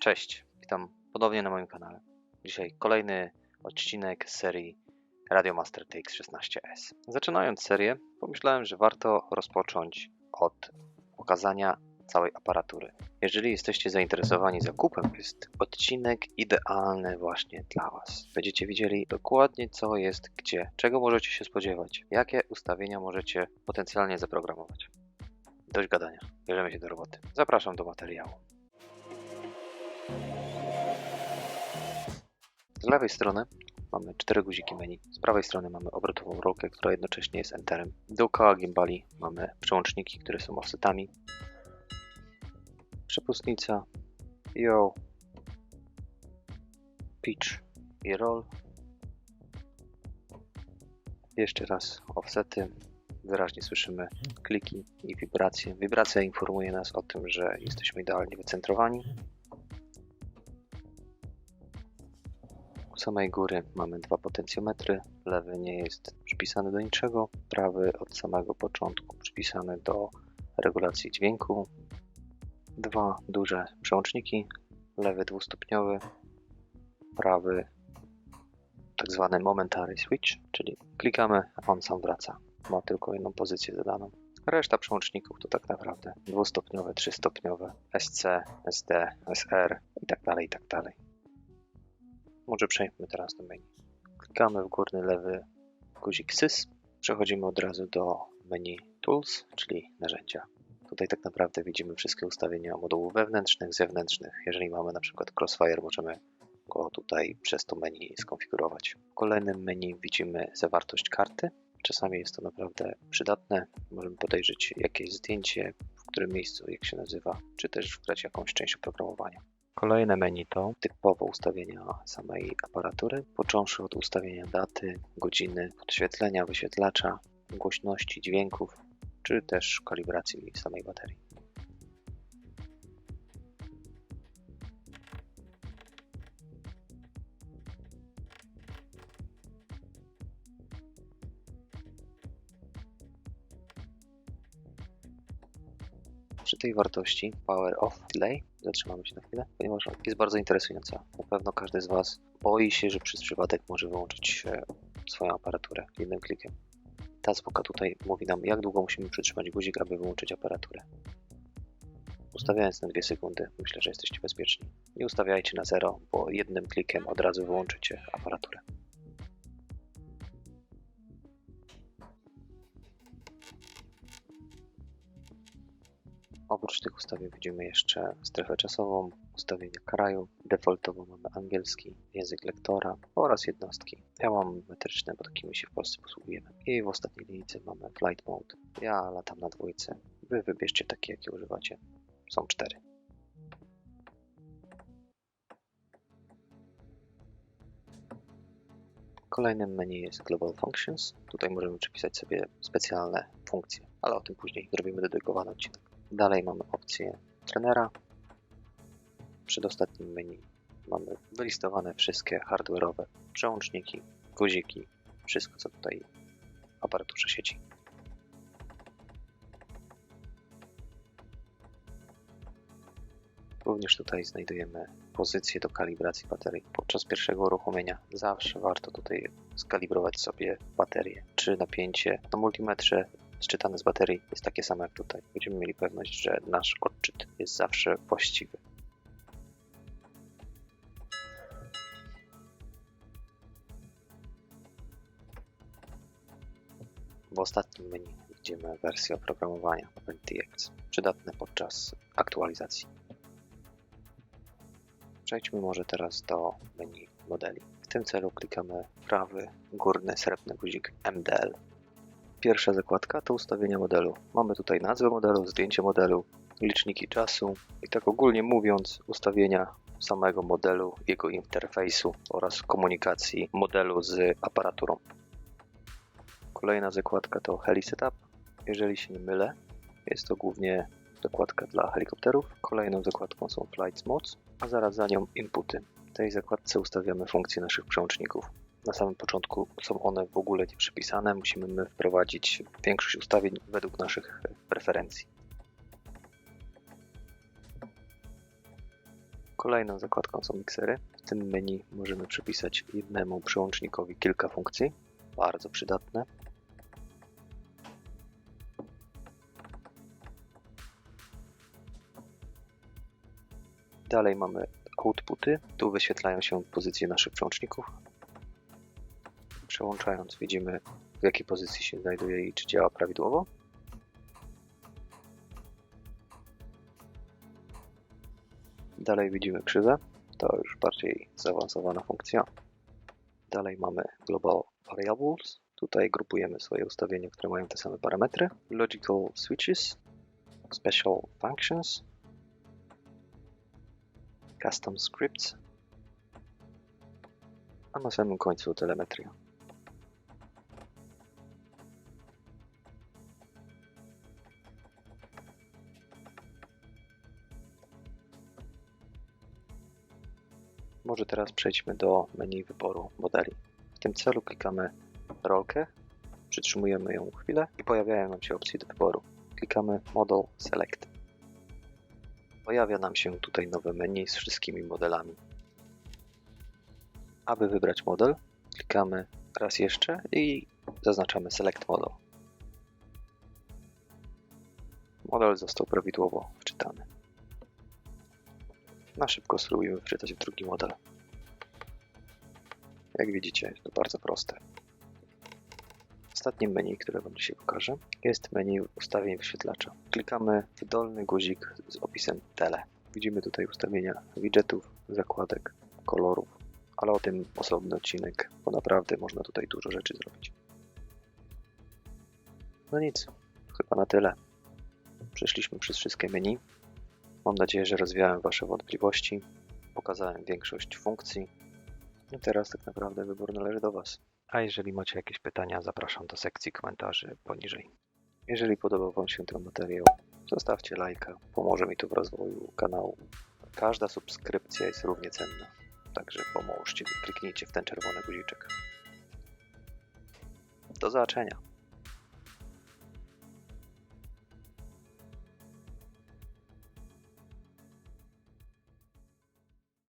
Cześć, witam ponownie na moim kanale. Dzisiaj kolejny odcinek serii Radio Master TX16S. Zaczynając serię, pomyślałem, że warto rozpocząć od pokazania całej aparatury. Jeżeli jesteście zainteresowani zakupem, jest odcinek idealny właśnie dla Was. Będziecie widzieli dokładnie co jest gdzie, czego możecie się spodziewać, jakie ustawienia możecie potencjalnie zaprogramować. Dość gadania, bierzemy się do roboty. Zapraszam do materiału. Z lewej strony mamy cztery guziki menu. Z prawej strony mamy obrotową rolkę, która jednocześnie jest enterem. Dookoła gimbali mamy przełączniki, które są offsetami. Przepustnica, yo, pitch i roll. Jeszcze raz offsety. Wyraźnie słyszymy kliki i wibracje. Wibracja informuje nas o tym, że jesteśmy idealnie wycentrowani. U samej góry mamy dwa potencjometry. Lewy nie jest przypisany do niczego, prawy od samego początku przypisany do regulacji dźwięku. Dwa duże przełączniki, lewy dwustopniowy, prawy tak zwany momentary switch, czyli klikamy, a on sam wraca. Ma tylko jedną pozycję zadaną. Reszta przełączników to tak naprawdę dwustopniowe, trzystopniowe, SC, SD, SR i tak dalej, i tak dalej. Może przejdźmy teraz do menu. Klikamy w górny lewy guzik SYS. Przechodzimy od razu do menu Tools, czyli narzędzia. Tutaj tak naprawdę widzimy wszystkie ustawienia modułów wewnętrznych, zewnętrznych. Jeżeli mamy na przykład Crossfire, możemy go tutaj przez to menu skonfigurować. W kolejnym menu widzimy zawartość karty. Czasami jest to naprawdę przydatne. Możemy podejrzeć jakieś zdjęcie, w którym miejscu, jak się nazywa, czy też wgrać jakąś część oprogramowania. Kolejne menu to typowo ustawienia samej aparatury, począwszy od ustawienia daty, godziny, podświetlenia, wyświetlacza, głośności dźwięków, czy też kalibracji samej baterii. Przy tej wartości Power Off Delay zatrzymamy się na chwilę, ponieważ jest bardzo interesująca. Na pewno każdy z Was boi się, że przez przypadek może wyłączyć swoją aparaturę jednym klikiem. Ta zwłoka tutaj mówi nam, jak długo musimy przytrzymać guzik, aby wyłączyć aparaturę. Ustawiając na 2 sekundy, myślę, że jesteście bezpieczni. Nie ustawiajcie na 0, bo jednym klikiem od razu wyłączycie aparaturę. Oprócz tych ustawień widzimy jeszcze strefę czasową, ustawienia kraju, defaultowo mamy angielski, język lektora oraz jednostki. Ja mam metryczne, bo takimi się w Polsce posługujemy. I w ostatniej linijce mamy flight mode. Ja latam na dwójce. Wy wybierzcie takie, jakie używacie. Są cztery. Kolejnym menu jest Global Functions. Tutaj możemy przypisać sobie specjalne funkcje, ale o tym później zrobimy dedykowany odcinek. Dalej mamy opcję trenera. Przed ostatnim menu mamy wylistowane wszystkie hardware'owe przełączniki, guziki, wszystko co tutaj w aparaturze sieci. Również tutaj znajdujemy pozycję do kalibracji baterii. Podczas pierwszego uruchomienia zawsze warto tutaj skalibrować sobie baterię, czy napięcie na multimetrze sczytane z baterii jest takie samo jak tutaj. Będziemy mieli pewność, że nasz odczyt jest zawsze właściwy. W ostatnim menu widzimy wersję oprogramowania OpenTX, przydatne podczas aktualizacji. Przejdźmy może teraz do menu modeli. W tym celu klikamy prawy górny srebrny guzik MDL Pierwsza zakładka to ustawienia modelu. Mamy tutaj nazwę modelu, zdjęcie modelu, liczniki czasu i tak ogólnie mówiąc ustawienia samego modelu, jego interfejsu oraz komunikacji modelu z aparaturą. Kolejna zakładka to Heli Setup. Jeżeli się nie mylę, jest to głównie zakładka dla helikopterów. Kolejną zakładką są Flight Modes, a zaraz za nią inputy. W tej zakładce ustawiamy funkcje naszych przełączników na samym początku są one w ogóle nie przypisane. Musimy my wprowadzić większość ustawień według naszych preferencji. Kolejną zakładką są miksery. W tym menu możemy przypisać jednemu przełącznikowi kilka funkcji. Bardzo przydatne. Dalej mamy outputy. Tu wyświetlają się pozycje naszych przełączników. Przełączając widzimy w jakiej pozycji się znajduje i czy działa prawidłowo. Dalej widzimy krzywę. To już bardziej zaawansowana funkcja. Dalej mamy Global Variables. Tutaj grupujemy swoje ustawienia, które mają te same parametry. Logical Switches, Special Functions, Custom Scripts, a na samym końcu telemetria. Może teraz przejdźmy do menu wyboru modeli. W tym celu klikamy rolkę, przytrzymujemy ją chwilę i pojawiają nam się opcje do wyboru. Klikamy Model Select. Pojawia nam się tutaj nowe menu z wszystkimi modelami. Aby wybrać model, klikamy raz jeszcze i zaznaczamy Select Model. Model został prawidłowo wczytany. Na szybko spróbujemy wczytać w drugi model. Jak widzicie, jest to bardzo proste. Ostatnim menu, które Wam dzisiaj pokażę, jest menu ustawień wyświetlacza. Klikamy w dolny guzik z opisem Tele. Widzimy tutaj ustawienia widgetów, zakładek, kolorów, ale o tym osobny odcinek, bo naprawdę można tutaj dużo rzeczy zrobić. No nic, chyba na tyle. Przeszliśmy przez wszystkie menu. Mam nadzieję, że rozwiałem Wasze wątpliwości, pokazałem większość funkcji. No teraz tak naprawdę wybór należy do Was. A jeżeli macie jakieś pytania, zapraszam do sekcji komentarzy poniżej. Jeżeli podobał Wam się ten materiał, zostawcie lajka, pomoże mi to w rozwoju kanału. Każda subskrypcja jest równie cenna, także pomóżcie kliknijcie w ten czerwony guziczek. Do zobaczenia.